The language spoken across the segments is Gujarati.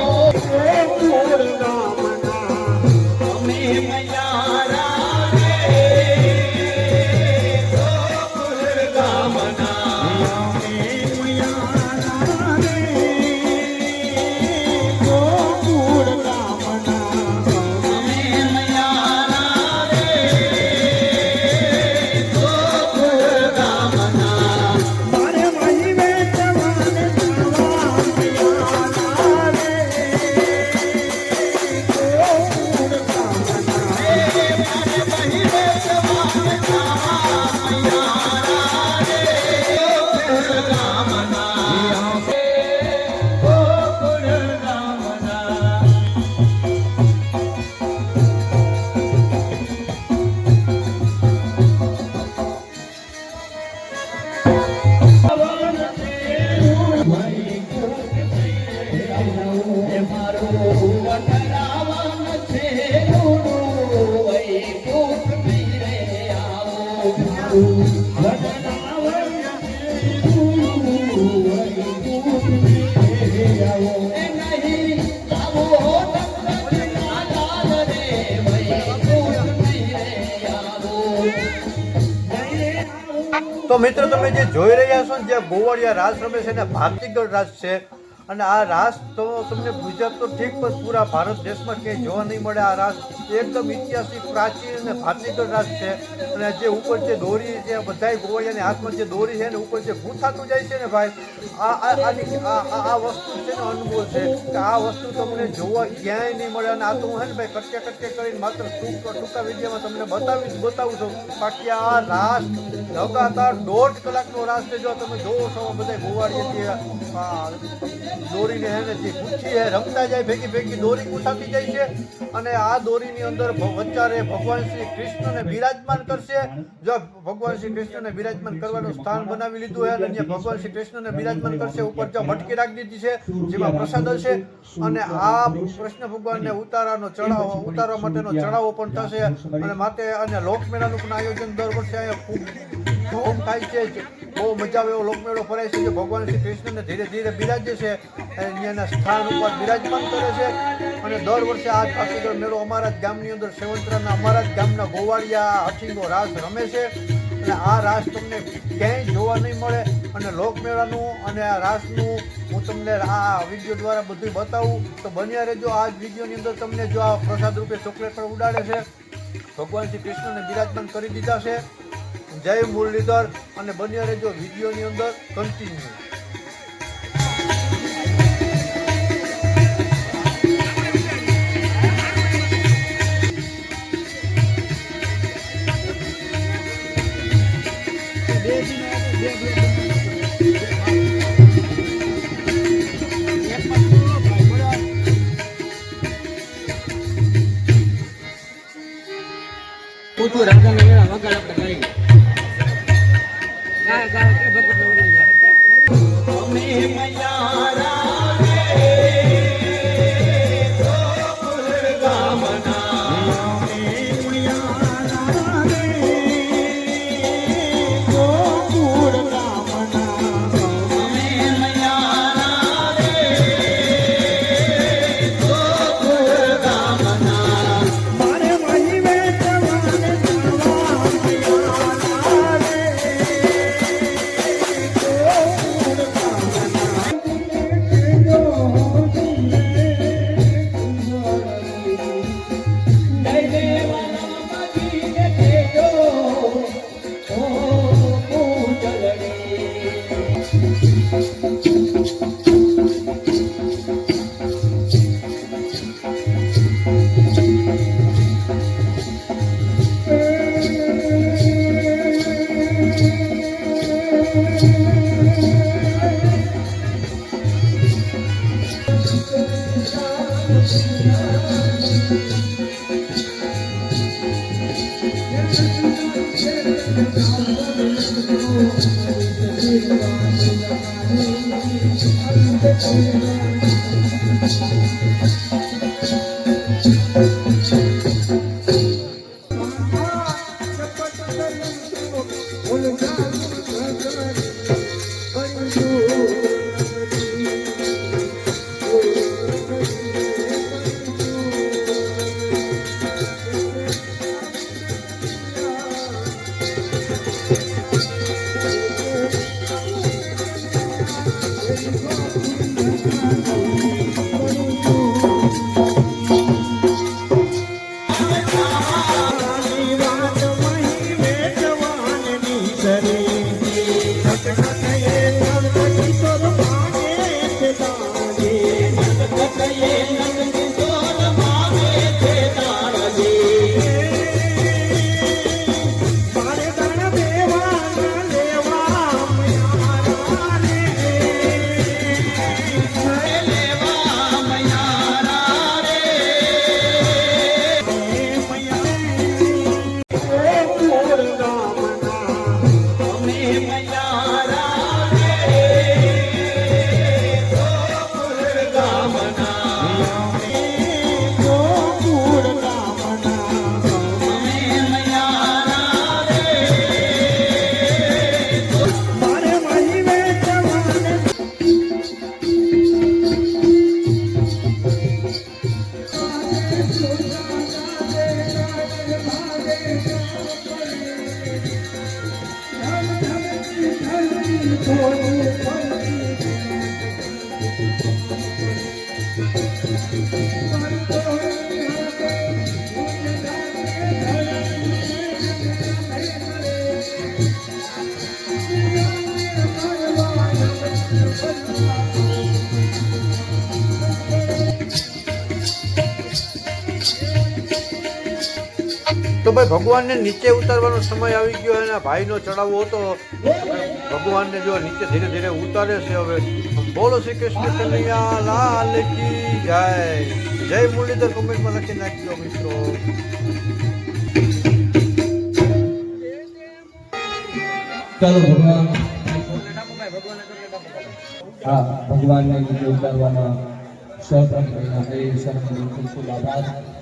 Oh, તો મિત્રો, તમે જે જોઈ રહ્યા છો જે ગોવાળિયા રાસ રમે છે ને ભારતીગઢ રાસ છે અને આ રાસ તો તમને ગુજરાત તો ઠીક, પણ પૂરા ભારત દેશમાં ક્યાંય જોવા નહીં મળે. આ રાસ એકદમ ઐતિહાસિક, પ્રાચીન અને ભારતીગઢ રાસ છે. અને જે ઉપર જે દોરી છે બધાય ગોવાળિયાની હાથમાં જે દોરી છે ને ઉપર જે ભૂથાતું જાય છે ને ભાઈ, આ આની, આ વસ્તુ છે ને અનુભવ છે. કે આ વસ્તુ તમને જોવા ક્યાંય નહીં મળે. અને આ તો હું હે ને ભાઈ કટકે કટકે કરીને માત્ર ટૂંક ટૂંકા વિડીયોમાં તમને બતાવી બતાવું છું. બાકી આ રાસ લગાતાર દોઢ કલાકનો રાસ છે. જો તમે જોવો છો બધા આ દોરીને હે ને જે રમતા જાય, ભેગી ભેગી દોરી ગુથાતી જાય છે. અને આ દોરીની અંદર વચ્ચારે ભગવાન શ્રી કૃષ્ણને બિરાજમાન કરશે. જો ભગવાન શ્રી કૃષ્ણને બિરાજમાન કરવાનું સ્થાન બનાવી લીધું હે, અને ભગવાન શ્રી કૃષ્ણને બિરાજમાન કરશે, ઉપર જો મટકી રાખી દીધી છે, જેમાં પ્રસાદ હશે. અને આ કૃષ્ણ ભગવાનને ઉતારાનો ચડાવો ઉતારવા માટેનો ચડાવો પણ થશે. અને માટે અને લોકમેળાનું પણ આયોજન દર વર્ષે અહીંયા ખૂબ ધૂમ થાય છે બહુ મજા આવે એવો લોકમેળો ફરાય છે જે ભગવાન શ્રી કૃષ્ણને ધીરે ધીરે બિરાજે છે. અને અહીંયાના સ્થાન ઉપર બિરાજમાન કરે છે. અને દર વર્ષે આ ભાતીગળ મેળો અમારા જ ગામની અંદર સેવંતરાના અમારા જ ગામના ગોવાળિયા હઠીંગો રાસ રમે છે. અને આ રાસ તમને ક્યાંય જોવા નહીં મળે. અને લોકમેળાનું અને આ રાસનું હું તમને આ વીડિયો દ્વારા બધું બતાવું. તો બન્યા રહેજો આ જ વિડીયોની અંદર તમને જો આ પ્રસાદ રૂપે ચોકલેટ પણ ઉડાડે છે. ભગવાન શ્રી કૃષ્ણને બિરાજમાન કરી દીધા છે. જય મુરલીધર અને બન્યા રહેજો વિડીયોની અંદર કન્ટિન્યુ Thank you. તો ભાઈ ભગવાનને નીચે ઉતારવાનો સમય આવી ગયો અને ભાઈનો ચડાવો હતો. ભગવાનને જો નીચે ધીરે ધીરે ઉતારે છે હવે. બોલો શ્રી કૃષ્ણ કનૈયા, લાલ કી જય. જય મુરલીધર કમેન્ટમાં લખી નાખજો મિત્રો. ચાલો ભગવાન. હા, ભગવાનને નીચે ઉતારવાના સૌપ્રથમ એના એ સૌ ખૂબ ખૂબ આભાર.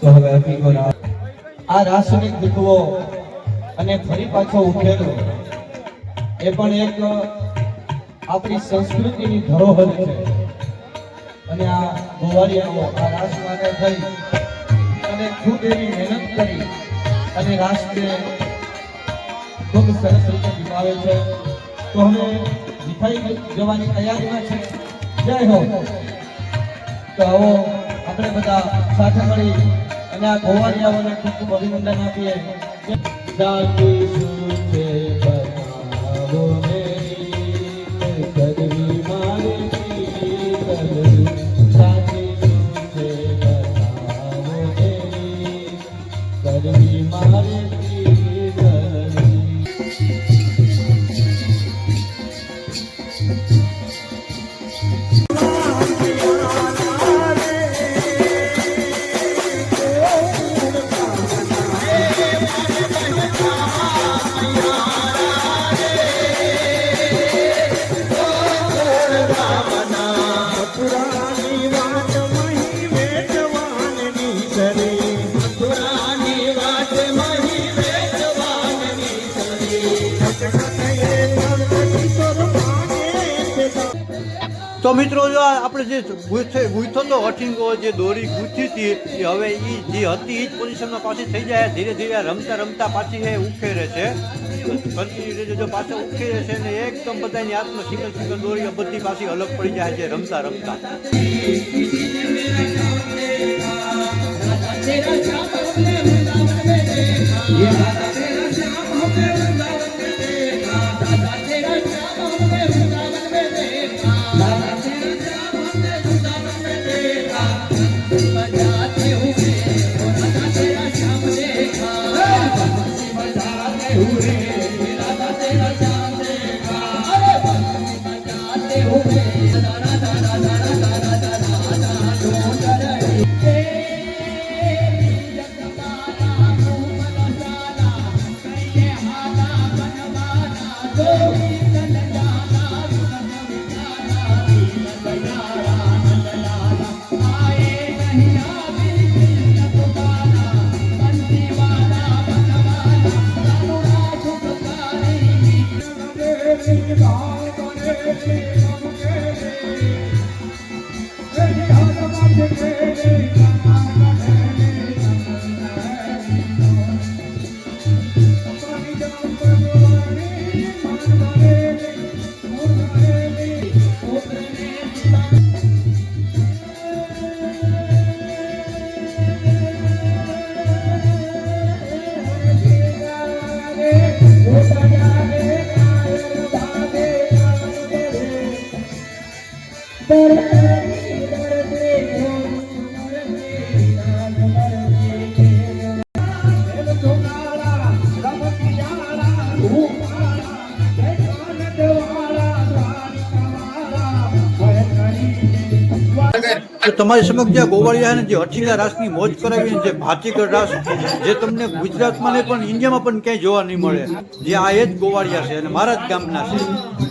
તો હવે અભિગો આ રાસનિક દુખવો અને ફરી પાછો ઉઠેલો, એ પણ એક આપણી સંસ્કૃતિની ધરોહર છે. અને આ ગોવાળિયાઓ આ રાસ માટે થઈ અને ખૂબ એવી મહેનત કરી અને રાસને ખૂબ સરસ રીતે નિભાવે છે. તો હવે મીઠાઈ જવાની તૈયારીમાં છે. જય હો. તો આવો આપણે બધા સાથે મળી અને આ ગોવાળિયાઓને ખૂબ ખૂબ અભિનંદન આપીએ. મેરી કરવી મારી કરવી મથુરાની તો મિત્રો, જો આપણે જે ગૂંથો તો હઠિંગો જે દોરી ગૂંથી હતી, એ હવે એ જે હતી એ જ પોઝિશનમાં પાછી થઈ જાય. ધીરે ધીરે રમતા રમતા પાછી એ ઉખેરે છે. કન્ટિન્યુ રીતે જો પાછા ઉખેરે છે ને એકદમ બધાની હાથમાં સિંગલ સિંગલ દોરી બધી પાછી અલગ પડી જાય છે રમતા રમતા. તમારી સમક્ષ જે ગોવાળિયાને જે હઠીલા રાસની મોજ કરાવી જે ભાતીકર રાસ જે તમને ગુજરાતમાં નહીં પણ ઇન્ડિયામાં પણ ક્યાંય જોવા નહીં મળે, જે આ એ જ ગોવાળિયા છે અને મારા જ ગામના છે.